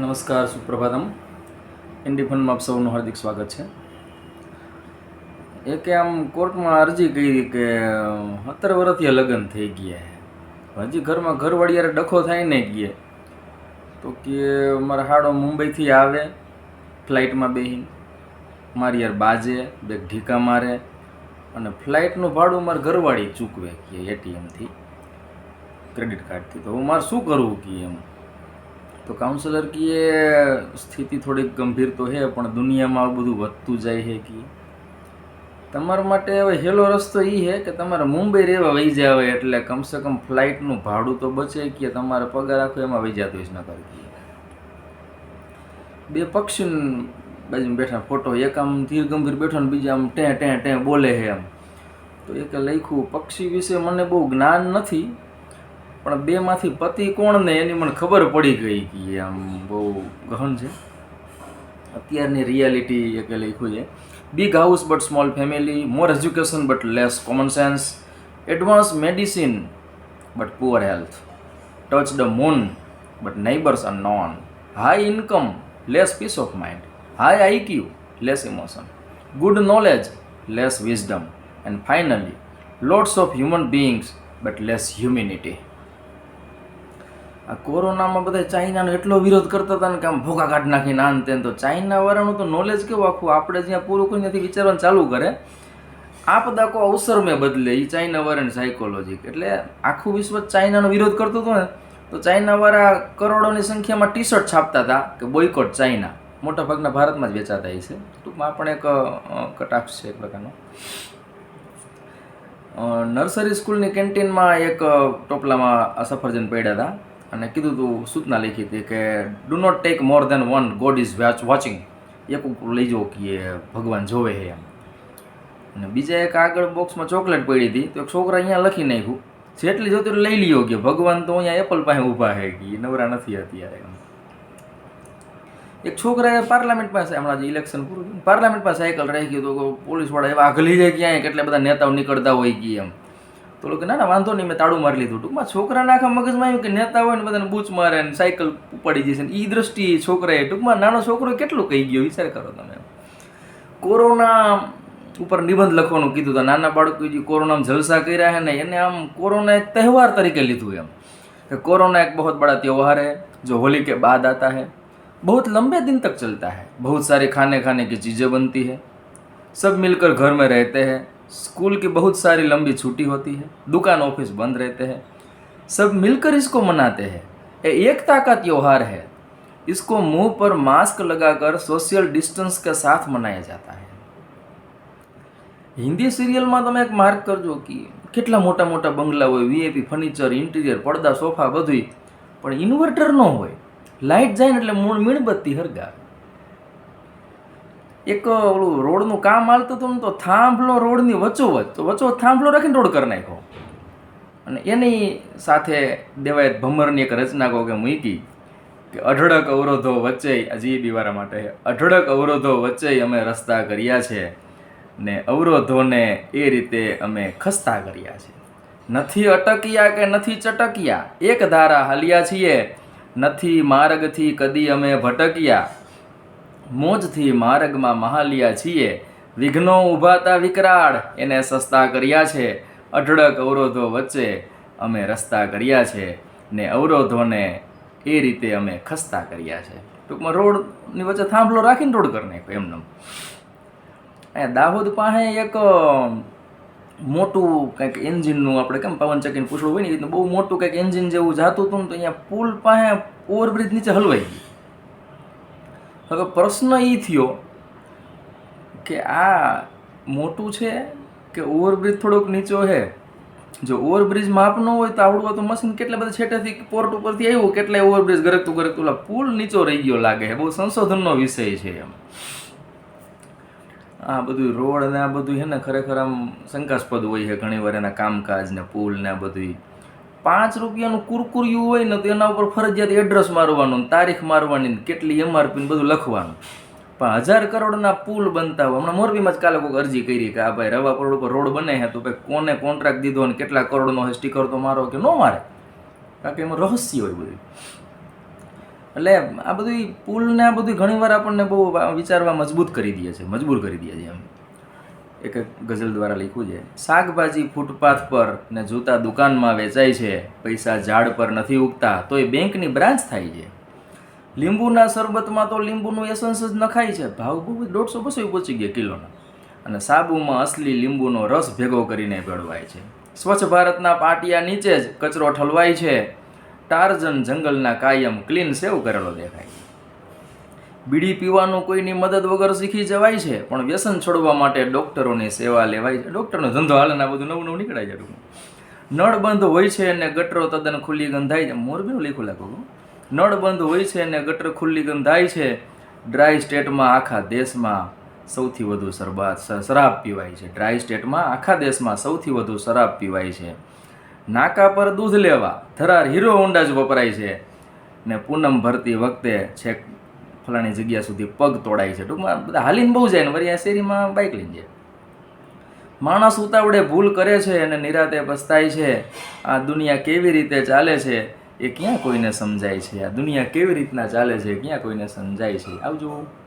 નમસ્કાર, સુપ્રભાતમ. ઇન્ડી ફંડમાં આપ સૌનું હાર્દિક સ્વાગત છે. એકે આમ કોર્ટમાં અરજી કરી કે સત્તર વર્ષથી લગ્ન થઈ ગયા હજી ઘરમાં ઘરવાળી યારે ડખો થાય ને ગયે. તો કે મારા હાડો મુંબઈથી આવે, ફ્લાઇટમાં બેહીને. મારી યાર બાજે, બે ઢીકા મારે, અને ફ્લાઇટનું ભાડું મારે ઘરવાળી ચૂકવે કે એટીએમથી ક્રેડિટ કાર્ડથી. તો હું મારે શું કરવું કે એમ? તો કાઉન્સેલર કીએ, સ્થિતિ થોડીક ગંભીર તો છે પણ દુનિયામાં આ બધું વધતું જાય છે કે? તમારા માટે હવે હેલો રસ્તો એ છે કે તમારે મુંબઈ રહેવા વહી હોય એટલે કમસે કમ ફ્લાઇટનું ભાડું તો બચે કે તમારે પગાર આખો એમાં વહી જતો જ ન કરી બે પક્ષી બાજુ બેઠા, ફોટો, એક આમ ધીર ગંભીર બેઠો ને બીજા આમ ટે ટે ટે બોલે છે એમ. તો એક લખ્યું, પક્ષી વિશે મને બહુ જ્ઞાન નથી પણ બેમાંથી પતિ કોણ ને એની મને ખબર પડી ગઈ કે આમ બહુ ગહન છે. અત્યારની રિયાલિટી એક લખ્યું છે. Big house but small family more education but less common sense advance medicine but poor health touch the moon but neighbours are known high income less peace of mind high IQ less emotion good knowledge less wisdom and finally lots of human beings but less humanity આ કોરોનામાં બધા ચાઇનાનો એટલો વિરોધ કરતા હતા ને કે આમ ભોગા કાઢ નાખીને આન તેન તો. ચાઇના વાળાનું તો નોલેજ કેવું આખું? આપણે જ્યાં પૂરું કોઈ નથી વિચારવાનું, ચાલુ કરે. આપદા કો અવસર મેં બદલે એ ચાઇના વાળાની સાયકોલોજી એટલે આખું વિશ્વ ચાઇનાનો વિરોધ કરતું હતું ને, તો ચાઇનાવાળા કરોડોની સંખ્યામાં ટી શર્ટ છાપતા હતા કે બોયકોટ ચાઇના. મોટા ભાગના ભારતમાં જ વેચાતા છે. ટૂંકમાં પણ એક કટાક્ષ છે એક પ્રકારનો. નર્સરી સ્કૂલની કેન્ટીનમાં એક ટોપલામાં સફરજન પડ્યા હતા. અને કીધું તું સૂચના લખી હતી કે do not take more than one god is watch watching એક ઉપર લઈ જાઓ કે ભગવાન જોવે છે એમ. અને બીજા એક આગળ બોક્સમાં ચોકલેટ પડી હતી, તો એક છોકરા અહીંયા લખી નાખ્યું, જેટલી જોતી લઈ લ્યો કે ભગવાન તો અહીંયા એપલ પાસે ઊભા છે કે નવરા નથી અત્યારે એમ. એક છોકરાએ પાર્લામેન્ટ પાસે, હમણાં જે ઇલેક્શન પૂરું પાર્લામેન્ટ પાસે સાયકલ ગયું તો પોલીસવાળા એવા આગલી જાય ક્યાંય, કેટલા બધા નેતાઓ નીકળતા હોય કે એમ. તો લોકો ના ના વાંધો નહીં મેં તાળું મારી લીધું ટૂંકમાં છોકરાના આખા મગજમાં આવ્યું કે નેતા હોય ને બધાને બૂચ મારે ને સાયકલ ઉપાડી જશે ને એ દ્રષ્ટિએ છોકરાએ ટૂંકમાં નાનો છોકરો કેટલું કહી ગયો વિચાર કરો તમે કોરોના ઉપર નિબંધ લખવાનું કીધું તો નાના બાળકો જે કોરોનામાં જલસા કર્યા છે ને એને આમ કોરોના એક તહેવાર તરીકે લીધું એમ कि कोरोना एक बहुत बड़ा त्यौहार है जो होली के बाद आता है बहुत लंबे दिन तक चलता है बहुत सारी खाने खाने की चीज़ें बनती है सब मिलकर घर में रहते हैं स्कूल की बहुत सारी लंबी छुट्टी होती है दुकान ऑफिस बंद रहते हैं सब मिलकर इसको मनाते हैं ये एकता का त्यौहार है इसको मुंह पर मास्क लगाकर सोशल डिस्टेंस के साथ मनाया जाता है હિન્દી સિરિયલમાં તમે એક માર્ક કરજો કે કેટલા મોટા મોટા બંગલા હોય વીઆઈપી ફર્નિચર ઇન્ટિરિયર પડદા સોફા બધુંય પણ ઇન્વર્ટર ન હોય લાઇટ જાય ને એટલે મૂળ મીણબત્તી હરગાવે એક ઓલું રોડનું કામ હાલતું હતું ને તો થાંભલો રોડની વચ્ચોવચ, તો વચ્ચો થાંભલો રાખીને રોડ કરી નાખ્યો. અને એની સાથે દેવાયત ભમરની એક રચના કહો કે મૂકી કે અઢળક અવરોધો વચ્ચે આ જીબી વાળા માટે અઢળક અવરોધો વચ્ચે અમે રસ્તા કર્યા છે ને અવરોધોને એ રીતે અમે ખસ્તા કર્યા છે. નથી અટક્યા કે નથી ચટક્યા, એક ધારા હાલ્યા છીએ, નથી માર્ગથી કદી અમે ભટક્યા મોજથી માર્ગમાં મહાલિયા છીએ. વિઘ્નો ઊભાતા વિકરાળ, એને સસ્તા કર્યા છે. અઢળક અવરોધો વચ્ચે અમે રસ્તા કર્યા છે ને અવરોધોને એ રીતે અમે ખસ્તા કર્યા છે. ટૂંકમાં રોડની વચ્ચે થાંભલો રાખીને રોડ કરી નાખ્યો એમને. અહીંયા દાહોદ પાસે એક મોટું કંઈક એન્જિનનું આપણે કેમ પવનચક્કીને પૂછડું હોય ને એ રીતનું બહુ મોટું કંઈક એન્જિન જેવું જાતું હતું ને તો અહીંયા પુલ પાસે ઓવરબ્રિજ નીચે હલવાઈ ગયું. હવે પ્રશ્ન એ થયો કે આ મોટું છે કે ઓવરબ્રિજ થોડોક નીચો છે જો ઓવરબ્રિજ માપનો હોય તો આવડું તો મશીન કેટલા બધા છેટેથી પોર્ટ ઉપરથી આવ્યું, કેટલાય ઓવરબ્રિજ ગરકતું ગરકતું, ઓલા પુલ નીચો રહી ગયો લાગે બહુ સંશોધનનો વિષય છે એમ. આ બધું રોડ ને આ બધું છે ને ખરેખર આમ શંકાસ્પદ હોય છે ઘણી વાર એના કામકાજ ને પુલ ને આ બધું પાંચ રૂપિયાનું કુરકુરિયું હોય ને તો એના ઉપર ફરજિયાત એડ્રેસ મારવાનું તારીખ મારવાની કેટલી એમઆરપી બધું લખવાનું. પણ હજાર કરોડના પુલ બનતા હોય, હમણાં મોરબીમાં જ કાલે કોઈ અરજી કરી કે આ ભાઈ રવા કરોડ ઉપર રોડ બને છે તો ભાઈ કોને કોન્ટ્રાક્ટ દીધો ને કેટલા કરોડનો હે સ્ટીકર તો મારો કે ન મારે? કારણ કે એમાં રહસ્ય હોય બધું. એટલે આ બધી પુલને આ બધું ઘણીવાર આપણને બહુ વિચારવા મજબૂત કરી દે છે, મજબૂર કરી દે છે એમ. એક ગઝલ દ્વારા લખ્યું છે, શાકભાજી ફૂટપાથ પર ને જૂતા દુકાનમાં વેચાય છે, પૈસા ઝાડ પર નથી ઉગતા, તો એ બેંકની બ્રાન્ચ થાય છે. લીંબુના શરબતમાં તો લીંબુનું એસન્સ જ નખાય છે ભાવ બહુ દોઢસો બસો પહોંચી ગયા કિલોના. અને સાબુમાં અસલી લીંબુનો રસ ભેગો કરીને ભેળવાય છે. સ્વચ્છ ભારતના પાટિયા નીચે જ કચરો ઠલવાય છે. ટાર્જન જંગલના કાયમ ક્લીન સેવ કરેલો દેખાય બીડી પીવાનું કોઈની મદદ વગર શીખી જવાય છે, પણ વ્યસન છોડવા માટે ડૉક્ટરોની સેવા લેવાય છે. ડૉક્ટરનો ધંધો હાલે બધું નવું નવું નીકળાય છે નળ બંધ હોય છે અને ગટરો તદ્દન ખુલ્લી ગંધાય છે. મોરબીનું લીખું લાગુ નળ બંધ હોય છે અને ગટર ખુલ્લી ગંધાય છે. ડ્રાય સ્ટેટમાં આખા દેશમાં સૌથી વધુ શરબાત શરાબ પીવાય છે. ડ્રાય સ્ટેટમાં આખા દેશમાં સૌથી વધુ શરાબ પીવાય છે. નાકા પર દૂધ લેવા થરાર હીરો હોન્ડા જ વપરાય છે. ને પૂનમ ભરતી વખતે છેક ફલાણી જગ્યા સુધી પગ તોડાય છે. ટૂંકમાં બધા હાલીને બહુ જાય ને વળી આ શેરીમાં બાઇક લઈને જાય. માણસ ઉતાવળે ભૂલ કરે છે અને નિરાતે પસ્તાય છે. આ દુનિયા કેવી રીતે ચાલે છે એ ક્યાં કોઈને સમજાય છે? આ દુનિયા કેવી રીતના ચાલે છે ક્યાં કોઈને સમજાય છે? આવજો.